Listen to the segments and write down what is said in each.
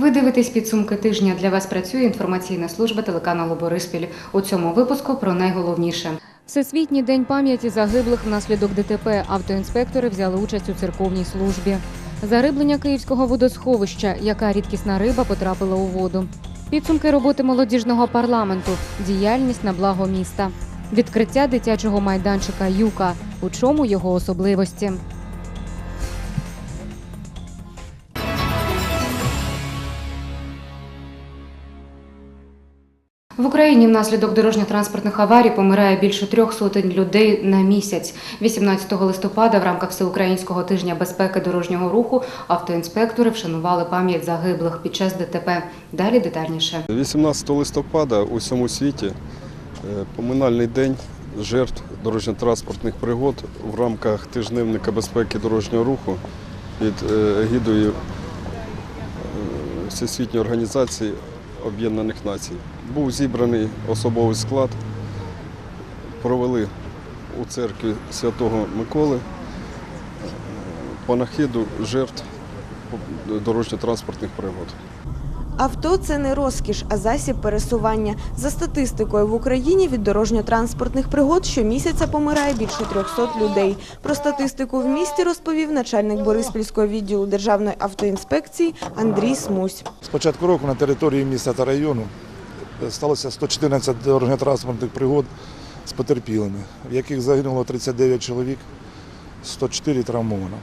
Ви дивитесь підсумки тижня. Для вас працює інформаційна служба телеканалу Бориспіль. У цьому випуску про найголовніше. Всесвітній день пам'яті загиблих внаслідок ДТП. Автоінспектори взяли участь у церковній службі. Зариблення київського водосховища, яка рідкісна риба потрапила у воду. Підсумки роботи молодіжного парламенту, діяльність на благо міста, відкриття дитячого майданчика Юка. У чому його особливості? В Україні внаслідок дорожньо-транспортних аварій помирає більше трьох сотень людей на місяць. 18 листопада в рамках Всеукраїнського тижня безпеки дорожнього руху автоінспектори вшанували пам'ять загиблих під час ДТП. Далі детальніше. 18 листопада у всьому світі е, поминальний день жертв дорожньо-транспортних пригод в рамках тижневника безпеки дорожнього руху під е, егідою е, Всесвітньої організації Об'єднаних Націй. Був зібраний особовий склад, провели у церкві Святого Миколи панахиду жертв дорожньо-транспортних пригод. Авто це не розкіш, а засіб пересування. За статистикою в Україні від дорожньо-транспортних пригод щомісяця помирає більше 300 людей. Про статистику в місті розповів начальник Бориспільського відділу Державної автоінспекції Андрій Смусь. З початку року на території міста та району сталося 114 дорожньо-транспортних пригод з потерпілими, в яких загинуло 39 чоловік, 104 травмовано.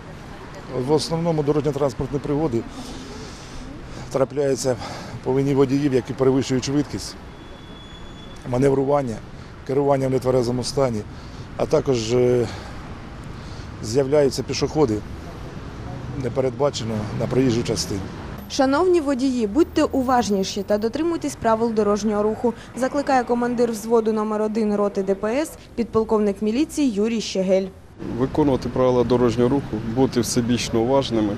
В основному дорожньо-транспортні пригоди трапляються по вині водіїв, які перевищують швидкість, маневрування, керування в нетверезому стані, а також е, з'являються пішоходи непередбачено на проїжджу частину. Шановні водії, будьте уважніші та дотримуйтесь правил дорожнього руху, закликає командир взводу номер 1 роти ДПС, підполковник міліції Юрій Щегель. виконувати правила дорожнього руху, бути всебічно уважними.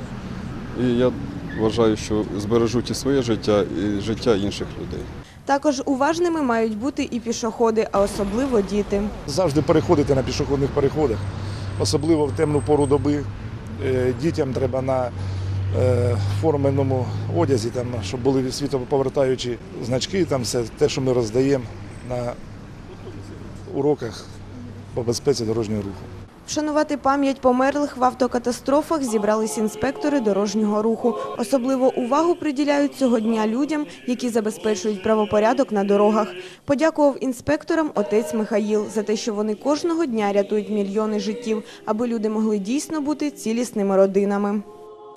І я вважаю, що збережуть і своє життя, і життя інших людей. Також уважними мають бути і пішоходи, а особливо діти. завжди переходити на пішохідних переходах, особливо в темну пору доби. Е, Дітям треба на форменому одязі, там, щоб були світоповертаючі значки, там все те, що ми роздаємо на уроках по безпеці дорожнього руху. Вшанувати пам'ять померлих в автокатастрофах зібрались інспектори дорожнього руху. Особливо увагу приділяють цього дня людям, які забезпечують правопорядок на дорогах. Подякував інспекторам отець Михаїл за те, що вони кожного дня рятують мільйони життів, аби люди могли дійсно бути цілісними родинами.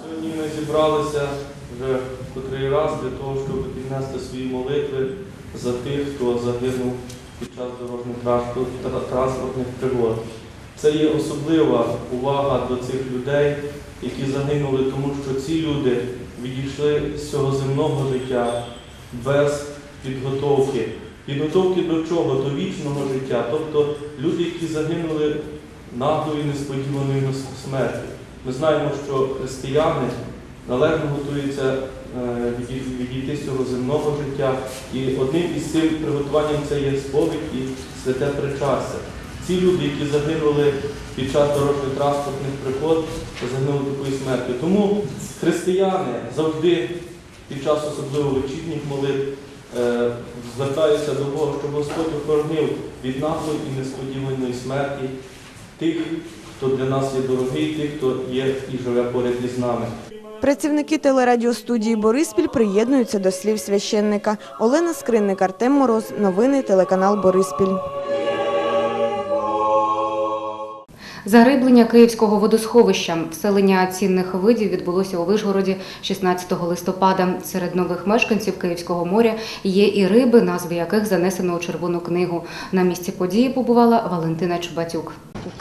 Сьогодні ми зібралися вже котрий раз для того, щоб піднести свої молитви за тих, хто загинув під час дорожньо-транспортних пригод. Це є особлива увага до цих людей, які загинули, тому що ці люди відійшли з цього земного життя без підготовки. Підготовки до чого? До вічного життя. Тобто люди, які загинули наглою несподіваною смертю. Ми знаємо, що християни належно готуються е, відійти з цього земного життя. І одним із цим приготуванням це є сповідь і святе причастя. Ці люди, які загинули під час дорожньо-транспортних пригод, загинули такою смертю. Тому християни завжди під час особливо вечірніх молитв е, звертаються до Бога, щоб Господь охоронив від наглої і несподіваної смерті тих, хто для нас є дорогий, тих, хто є і живе поряд із нами. Працівники телерадіостудії Бориспіль приєднуються до слів священника. Олена Скринник, Артем Мороз. Новини телеканал Бориспіль. Зариблення київського водосховища. Вселення цінних видів відбулося у Вишгороді 16 листопада. Серед нових мешканців Київського моря є і риби, назви яких занесено у червону книгу. На місці події побувала Валентина Чубатюк.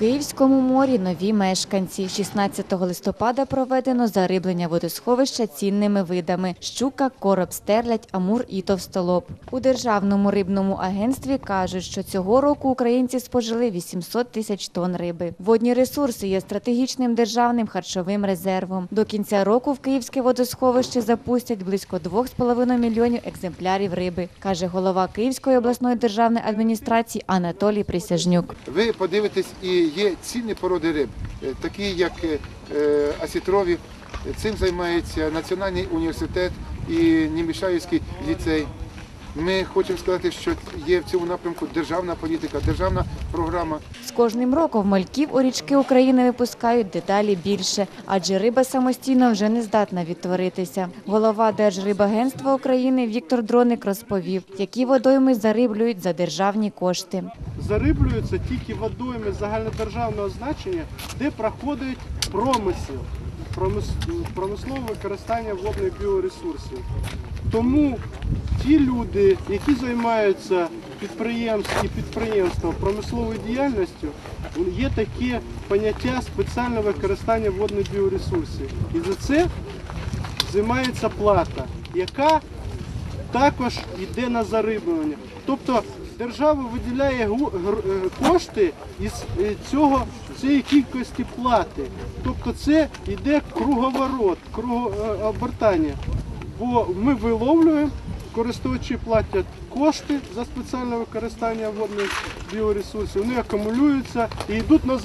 Київському морі нові мешканці. 16 листопада проведено зариблення водосховища цінними видами – щука, короб, стерлядь, амур і товстолоб. У Державному рибному агентстві кажуть, що цього року українці спожили 800 тисяч тонн риби. Водні ресурси є стратегічним державним харчовим резервом. До кінця року в Київське водосховище запустять близько 2,5 мільйонів екземплярів риби, каже голова Київської обласної державної адміністрації Анатолій Присяжнюк. ви подивитесь, і є цінні породи риб, е, такі як е, асітрові. Цим займається Національний університет і Німішаївський ліцей. Ми хочемо сказати, що є в цьому напрямку державна політика, державна програма. З кожним роком мальків у річки України випускають дедалі більше, адже риба самостійно вже не здатна відтворитися. Голова Держрибагентства України Віктор Дроник розповів, які водойми зариблюють за державні кошти. зариблюються тільки водойми загальнодержавного значення, де проходить промисел, промис- промислове використання водних біоресурсів. Тому ті люди, які займаються підприємств і підприємством промисловою діяльністю, є таке поняття спеціальне використання водних біоресурсів. І за це взимається плата, яка також йде на зариблення. Тобто держава виділяє е, кошти із е, цього цієї кількості плати. Тобто це йде круговорот, кругообертання. Бо ми виловлюємо, користувачі платять кошти за спеціальне використання водних біоресурсів, вони акумулюються і йдуть на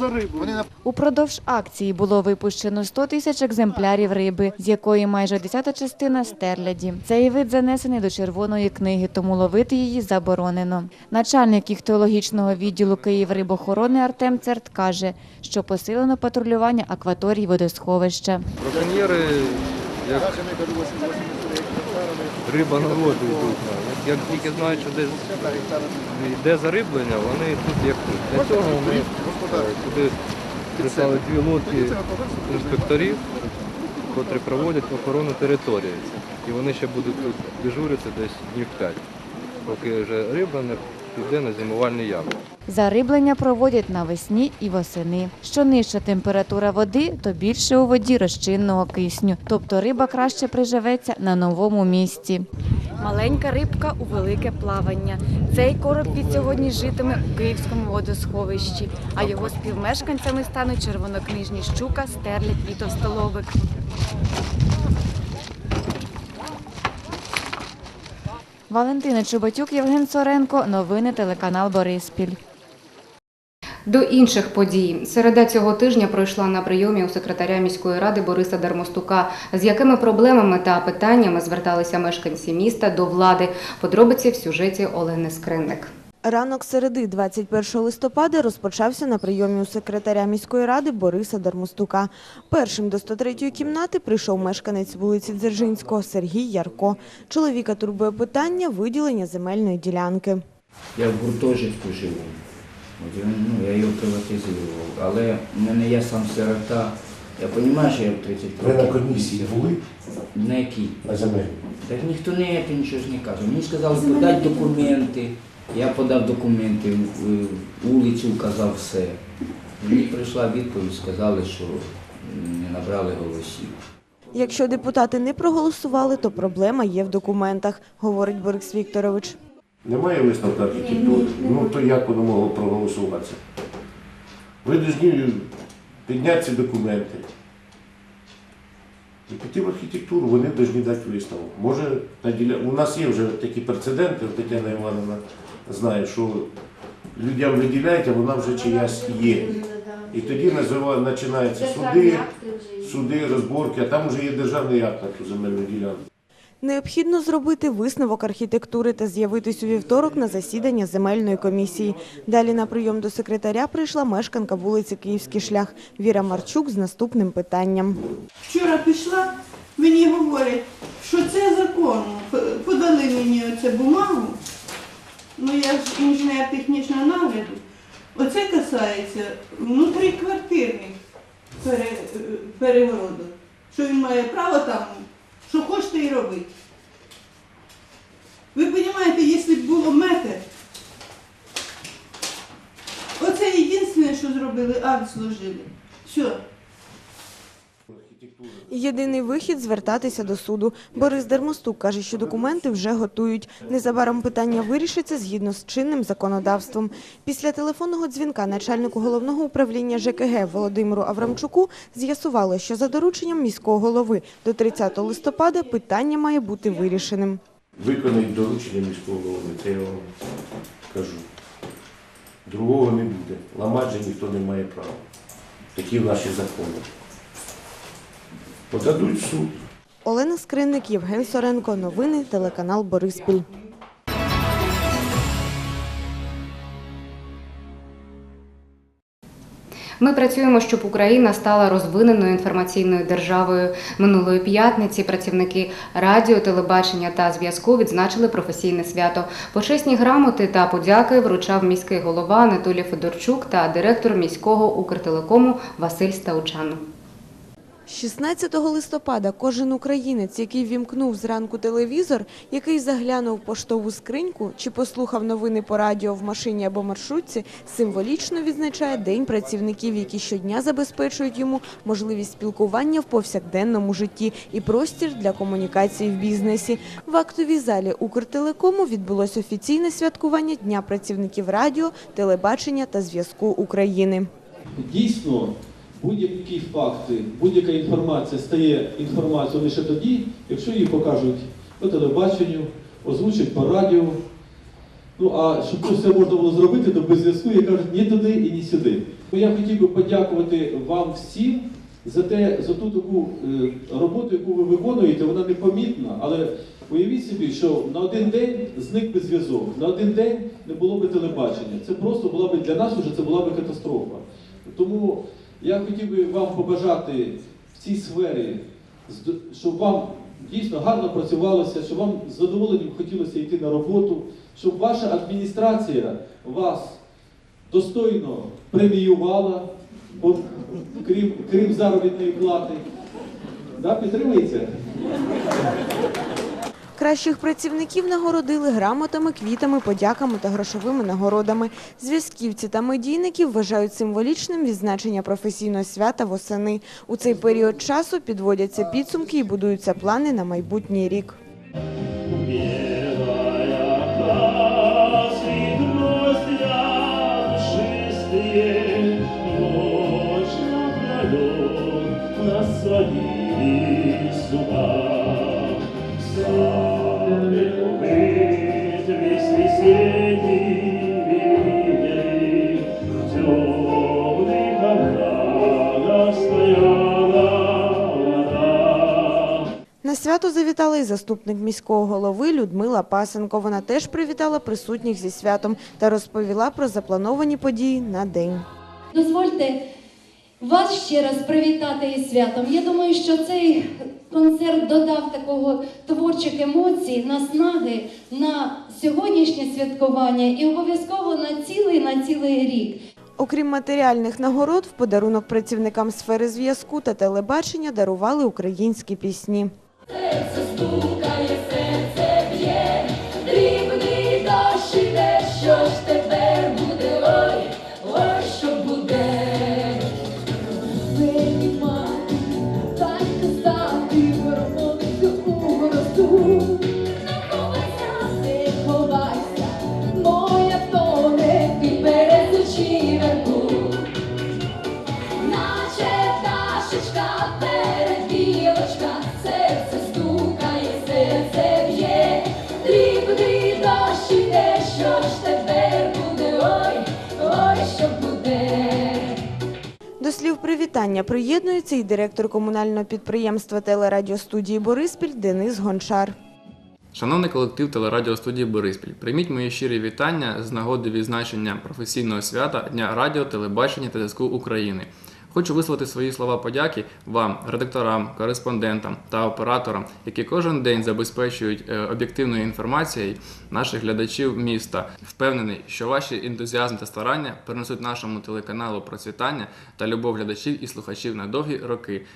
на Упродовж акції було випущено 100 тисяч екземплярів риби, з якої майже десята частина стерляді. Цей вид занесений до червоної книги, тому ловити її заборонено. Начальник іхтеологічного відділу Київрибохорони Артем Церт каже, що посилено патрулювання акваторій водосховища. Браконьєри, як риба на воду йдуть. Як тільки знають, що десь йде зариблення, вони тут як тут. Для цього ми туди прислали дві лодки інспекторів, котрі проводять охорону території. І вони ще будуть тут дежурити десь днів 5, поки вже риба не піде на зимувальні ями. Зариблення проводять навесні і восени. Що нижча температура води, то більше у воді розчинного кисню, тобто риба краще приживеться на новому місці. Маленька рибка у велике плавання. Цей короб від сьогодні житиме у Київському водосховищі, а його співмешканцями стануть червонокнижні щука, стерлядь і товстолобик. Валентина Чубатюк, Євген Соренко. Новини телеканал Бориспіль. До інших подій середа цього тижня пройшла на прийомі у секретаря міської ради Бориса Дармостука. З якими проблемами та питаннями зверталися мешканці міста до влади? Подробиці в сюжеті Олени Скринник. Ранок середи, 21 листопада, розпочався на прийомі у секретаря міської ради Бориса Дармостука. Першим до 103-ї кімнати прийшов мешканець вулиці Дзержинського Сергій Ярко. Чоловіка турбує питання виділення земельної ділянки. Я в гуртожитку живу. Я, ну, я його приватизував. Але в мене я сам сирота. Я розумію, що я в 30 Ви на комісії були На якій? на землі? Так ніхто не нічого ж не каже. Мені сказали подати документи. Я подав документи, вулицю вказав все. Мені прийшла відповідь, сказали, що не набрали голосів. Якщо депутати не проголосували, то проблема є в документах, говорить Борис Вікторович. Немає висновку архітектури. Ну то як воно могло проголосуватися? Ви повинні підняти ці документи. І піти в архітектуру, вони повинні дати висновок. Може, у нас є вже такі прецеденти, Тетяна Івановна знає, що людям виділяють, а вона вже чиясь є. І тоді назива- починаються суди, суди, розборки, а там вже є державний акт на ту земельну ділянку. Необхідно зробити висновок архітектури та з'явитись у вівторок на засідання земельної комісії. Далі на прийом до секретаря прийшла мешканка вулиці Київський шлях Віра Марчук з наступним питанням. Вчора пішла, мені говорять, що це закон. Подали мені оце бумагу. Ну я ж інженер технічного нагляду. Оце касається внутріквартирних пере, перегородок. Що він має право там, що хочете і робити. Ви розумієте, якщо б було метр, оце єдине, що зробили, акт зложили. Все. Єдиний вихід звертатися до суду. Борис Дермостук каже, що документи вже готують. Незабаром питання вирішиться згідно з чинним законодавством. Після телефонного дзвінка начальнику головного управління ЖКГ Володимиру Аврамчуку з'ясувало, що за дорученням міського голови до 30 листопада питання має бути вирішеним. Виконають доручення міського голови, це я вам кажу. Другого не буде. Ламати ніхто не має права. Такі наші закони. Подадуть в суд. Олена Скринник, Євген Соренко. Новини телеканал Бориспіль. Ми працюємо, щоб Україна стала розвиненою інформаційною державою. Минулої п'ятниці працівники радіо, телебачення та зв'язку відзначили професійне свято. Почесні грамоти та подяки вручав міський голова Анатолій Федорчук та директор міського Укртелекому Василь Стаучан. 16 листопада кожен українець, який вімкнув зранку телевізор, який заглянув поштову скриньку чи послухав новини по радіо в машині або маршрутці, символічно відзначає День працівників, які щодня забезпечують йому можливість спілкування в повсякденному житті і простір для комунікації в бізнесі. В актовій залі Укртелекому відбулось офіційне святкування Дня працівників радіо, телебачення та зв'язку України. Дійсно, будь-які факти, будь-яка інформація стає інформацією лише тоді, якщо її покажуть по телебаченню, озвучать по радіо. Ну а щоб це все можна було зробити, то без зв'язку я кажуть ні туди і ні сюди. Я хотів би подякувати вам всім за те, за ту таку е, роботу, яку ви виконуєте, вона непомітна, але уявіть собі, що на один день зник би зв'язок, на один день не було би телебачення. Це просто була би для нас вже це була би катастрофа. Тому я хотів би вам побажати в цій сфері, щоб вам дійсно гарно працювалося, щоб вам з задоволенням хотілося йти на роботу, щоб ваша адміністрація вас достойно преміювала, крім, крім заробітної плати. Да, підтримується? Кращих працівників нагородили грамотами, квітами, подяками та грошовими нагородами. Зв'язківці та медійники вважають символічним відзначення професійного свята восени. У цей період часу підводяться підсумки і будуються плани на майбутній рік. На свято завітала і заступник міського голови Людмила Пасенко. Вона теж привітала присутніх зі святом та розповіла про заплановані події на день. Дозвольте вас ще раз привітати із святом. Я думаю, що цей концерт додав такого творчих емоцій, наснаги на сьогоднішнє святкування і обов'язково на цілий на цілий рік. Окрім матеріальних нагород, в подарунок працівникам сфери зв'язку та телебачення дарували українські пісні. Esses tu caia привітання приєднується і директор комунального підприємства телерадіостудії Бориспіль Денис Гончар. Шановний колектив телерадіостудії Бориспіль, прийміть мої щирі вітання з нагоди відзначення професійного свята Дня радіо, телебачення та зв'язку України. Хочу висловити свої слова подяки вам, редакторам, кореспондентам та операторам, які кожен день забезпечують е, об'єктивною інформацією наших глядачів міста. Впевнений, що ваші ентузіазм та старання принесуть нашому телеканалу процвітання та любов глядачів і слухачів на довгі роки.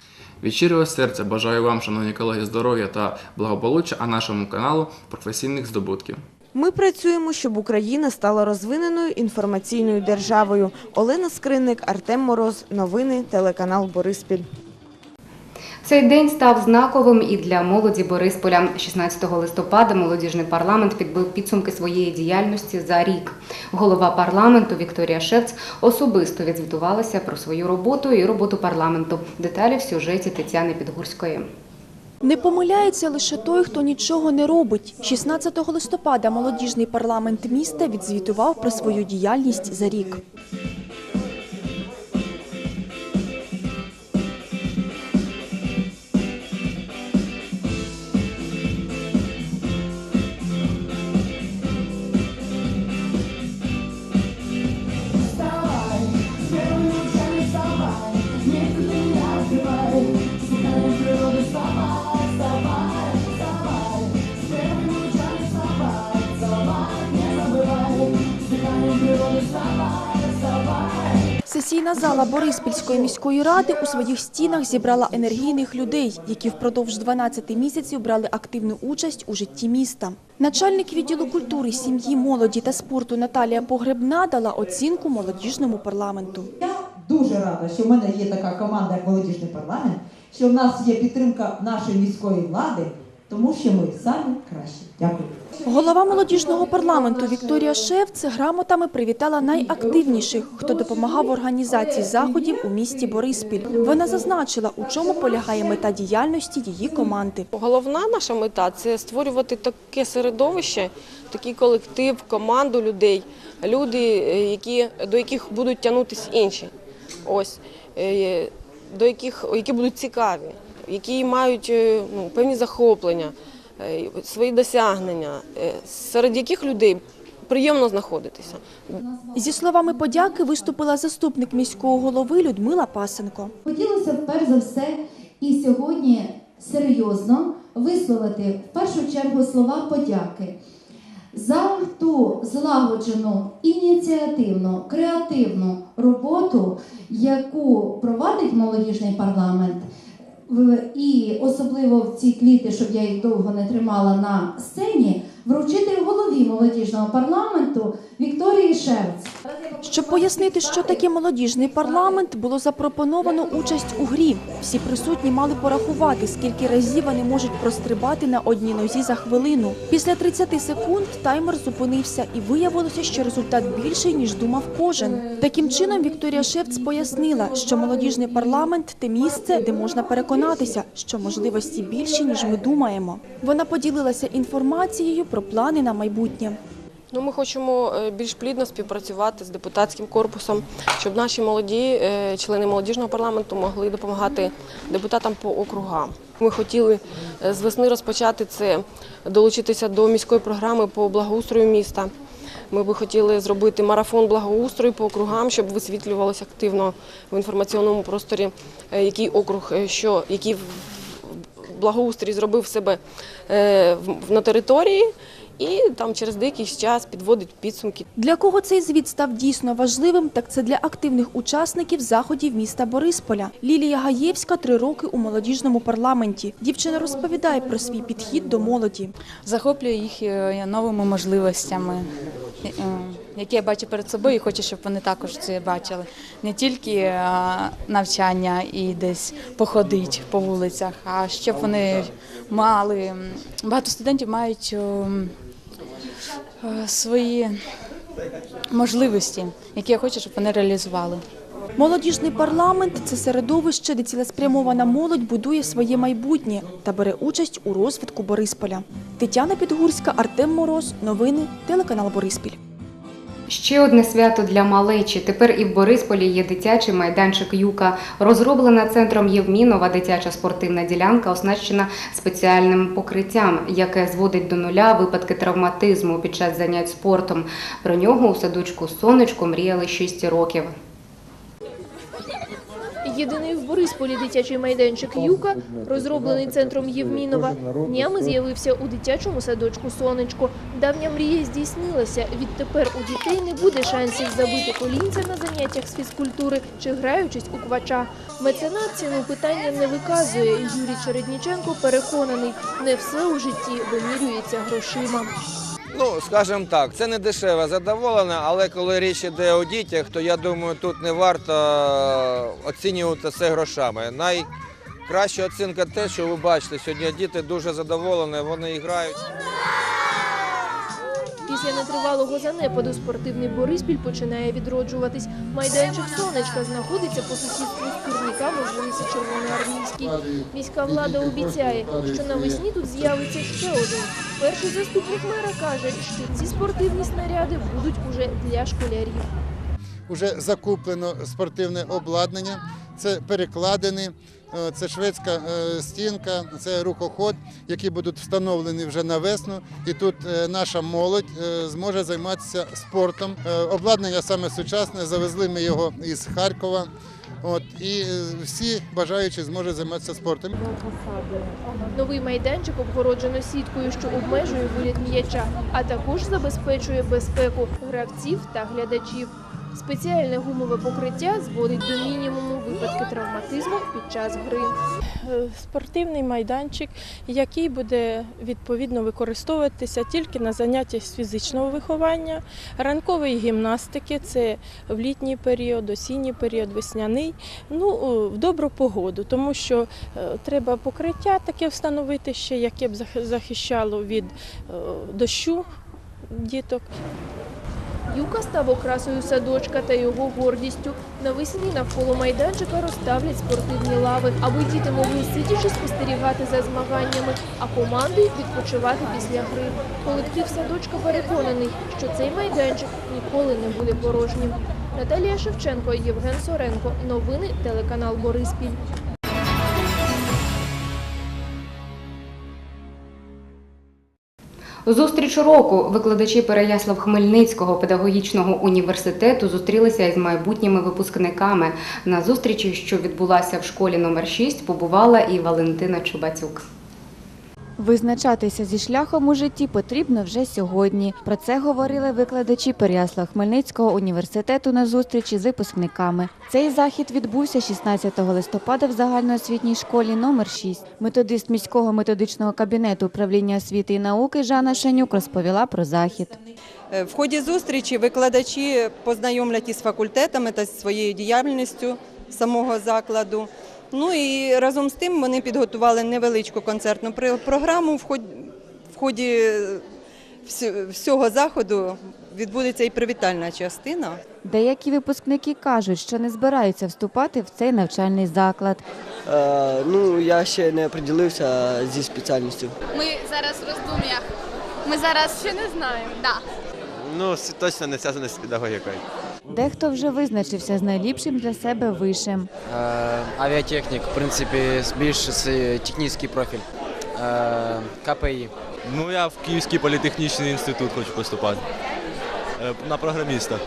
Від щирого серця бажаю вам, шановні колеги, здоров'я та благополуччя, а нашому каналу професійних здобутків. Ми працюємо, щоб Україна стала розвиненою інформаційною державою. Олена Скринник, Артем Мороз. Новини телеканал Бориспіль. Цей день став знаковим і для молоді Борисполя. 16 листопада молодіжний парламент підбив підсумки своєї діяльності за рік. Голова парламенту Вікторія Шевц особисто відзвітувалася про свою роботу і роботу парламенту. Деталі в сюжеті Тетяни Підгурської. Не помиляється лише той, хто нічого не робить. 16 листопада молодіжний парламент міста відзвітував про свою діяльність за рік. Сесійна зала Бориспільської міської ради у своїх стінах зібрала енергійних людей, які впродовж 12 місяців брали активну участь у житті міста. Начальник відділу культури, сім'ї, молоді та спорту Наталія Погребна дала оцінку молодіжному парламенту. Я дуже рада, що в мене є така команда, як молодіжний парламент, що в нас є підтримка нашої міської влади, тому що ми самі кращі. Дякую. Голова молодіжного парламенту Вікторія Шевц грамотами привітала найактивніших, хто допомагав в організації заходів у місті Бориспіль. Вона зазначила, у чому полягає мета діяльності її команди. Головна наша мета це створювати таке середовище, такий колектив, команду людей, люди, е, які, до яких будуть тягнутися інші. Ось, е, до яких, які будуть цікаві, які мають е, ну, певні захоплення, е, свої досягнення, е, серед яких людей приємно знаходитися. Зі словами подяки виступила заступник міського голови Людмила Пасенко. Хотілося б перш за все і сьогодні серйозно висловити в першу чергу слова подяки за ту злагоджену, ініціативну, креативну роботу, яку провадить молодіжний парламент. І особливо в ці квіти, щоб я їх довго не тримала на сцені, вручити голові молодіжного парламенту Вікторії Шевц. Щоб пояснити, що таке молодіжний парламент, було запропоновано участь у грі. Всі присутні мали порахувати, скільки разів вони можуть прострибати на одній нозі за хвилину. Після 30 секунд таймер зупинився і виявилося, що результат більший, ніж думав кожен. Таким чином, Вікторія Шевц пояснила, що молодіжний парламент те місце, де можна переконатися, що можливості більші, ніж ми думаємо. Вона поділилася інформацією про плани на майбутнє. Ну, ми хочемо е, більш плідно співпрацювати з депутатським корпусом, щоб наші молоді е, члени молодіжного парламенту могли допомагати депутатам по округам. Ми хотіли е, з весни розпочати це, долучитися до міської програми по благоустрою міста. Ми би хотіли зробити марафон благоустрою по округам, щоб висвітлювалося активно в інформаційному просторі, який округ, що який благоустрій зробив себе на території, і там через деякий час підводить підсумки. Для кого цей звіт став дійсно важливим, так це для активних учасників заходів міста Борисполя. Лілія Гаєвська три роки у молодіжному парламенті. Дівчина розповідає про свій підхід до молоді. захоплюю їх е, новими можливостями, е, які я бачу перед собою, і хочу, щоб вони також це бачили. Не тільки е, навчання і десь походить по вулицях, а щоб вони мали. Багато студентів мають свої можливості, які я хочу, щоб вони реалізували. Молодіжний парламент це середовище, де цілеспрямована молодь будує своє майбутнє та бере участь у розвитку Борисполя. Тетяна Підгурська, Артем Мороз. Новини, телеканал Бориспіль. Ще одне свято для малечі. Тепер і в Борисполі є дитячий майданчик Юка. Розроблена центром Євмінова дитяча спортивна ділянка, оснащена спеціальним покриттям, яке зводить до нуля випадки травматизму під час занять спортом. Про нього у садочку сонечко мріяли 6 років. Єдиний в Борисполі дитячий майданчик Юка, розроблений центром Євмінова, днями з'явився у дитячому садочку Сонечко. Давня мрія здійснилася. Відтепер у дітей не буде шансів забити колінця на заняттях з фізкультури чи граючись у квача. Меценат ціну питання не виказує. Юрій Чередніченко переконаний, не все у житті вимірюється грошима. Ну, скажімо так, це не дешеве задоволення, але коли річ йде у дітях, то я думаю, тут не варто е, оцінювати все грошами. Найкраща оцінка те, що ви бачите, сьогодні діти дуже задоволені, вони грають. Після нетривалого занепаду спортивний Бориспіль починає відроджуватись. Майданчик сонечка знаходиться по сусідству з турніками вулиці Червоноармійській. Міська влада обіцяє, що навесні тут з'явиться ще один. Перший заступник мера каже, що ці спортивні снаряди будуть уже для школярів. Уже закуплено спортивне обладнання, це перекладини, е, це шведська е, стінка, це рукоход, які будуть встановлені вже на весну. І тут е, наша молодь зможе займатися спортом. Обладнання саме сучасне, завезли ми його із Харкова. От, і е, всі бажаючі зможуть займатися спортом. Новий майданчик обгороджено сіткою, що обмежує виліт м'яча, а також забезпечує безпеку гравців та глядачів. Спеціальне гумове покриття зводить до мінімуму випадки травматизму під час гри. Е, спортивний майданчик, який буде відповідно використовуватися тільки на заняттях з фізичного виховання, ранкової гімнастики, це в літній період, осінній період, весняний, ну в добру погоду, тому що е, треба покриття таке встановити ще, яке б зах- захищало від е, дощу діток. Юка став окрасою садочка та його гордістю. Навесні навколо майданчика розставлять спортивні лави, аби діти могли сидячи спостерігати за змаганнями, а команди відпочивати після гри. Колектив садочка переконаний, що цей майданчик ніколи не буде порожнім. Наталія Шевченко, Євген Соренко. Новини телеканал Бориспіль. Зустріч року викладачі Переяслав-Хмельницького педагогічного університету зустрілися із майбутніми випускниками. На зустрічі, що відбулася в школі номер 6, побувала і Валентина Чубацюк. Визначатися зі шляхом у житті потрібно вже сьогодні. Про це говорили викладачі Переяслав-Хмельницького університету на зустрічі з випускниками. Цей захід відбувся 16 листопада в загальноосвітній школі номер 6. Методист міського методичного кабінету управління освіти і науки Жанна Шанюк розповіла про захід. Е, В ході зустрічі викладачі познайомлять із факультетами та зі своєю діяльністю самого закладу. Ну і разом з тим вони підготували невеличку концертну програму. В ході, в всього заходу відбудеться і привітальна частина. Деякі випускники кажуть, що не збираються вступати в цей навчальний заклад. Е, ну, я ще не приділився зі спеціальністю. Ми зараз в роздум'ях. Ми зараз ще не знаємо. Да. Ну, точно не зв'язане з педагогікою. Дехто вже визначився з найліпшим для себе вишем. Е, Авіатехнік, в принципі, більш технічний профіль. Е, КПІ. Ну, я в Київський політехнічний інститут хочу поступати. Е, На програміста.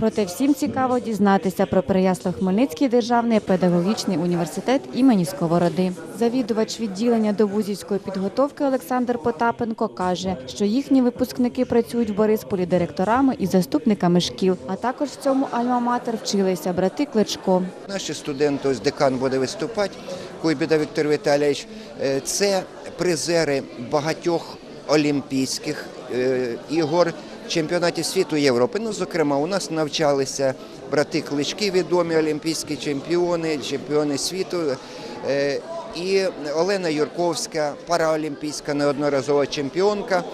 Проте всім цікаво дізнатися про Переяслав-Хмельницький державний педагогічний університет імені Сковороди. Завідувач відділення довузівської підготовки Олександр Потапенко каже, що їхні випускники працюють в Борисполі директорами і заступниками шкіл, а також в цьому альма-матер вчилися брати Кличко. Наші студенти, ось декан буде виступати, Куйбіда Віктор Віталійович, е, це призери багатьох олімпійських е, ігор, чемпіонатів світу Європи. Ну, зокрема, у нас навчалися брати Клички, відомі олімпійські чемпіони, чемпіони світу. Е, І Олена Юрковська, параолімпійська неодноразова чемпіонка,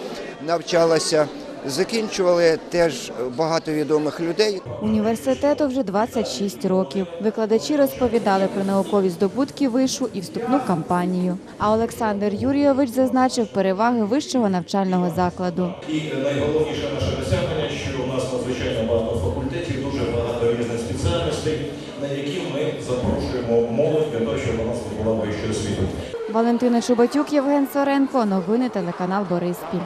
навчалася. Закінчували теж багато відомих людей. Університету вже 26 років. Викладачі розповідали про наукові здобутки вишу і вступну кампанію. А Олександр Юрійович зазначив переваги вищого навчального закладу. І найголовніше наше досягнення, що у нас надзвичайно багато факультетів, дуже багато різних спеціальностей, на які ми запрошуємо молодь для того, щоб вона здобула вищу освіту. Валентина Чубатюк, Євген Соренко. Новини телеканал Бориспіль.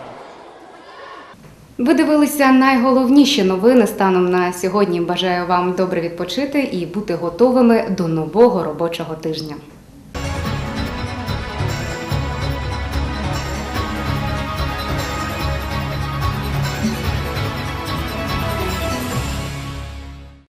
Ви дивилися найголовніші новини станом на сьогодні. Бажаю вам добре відпочити і бути готовими до нового робочого тижня.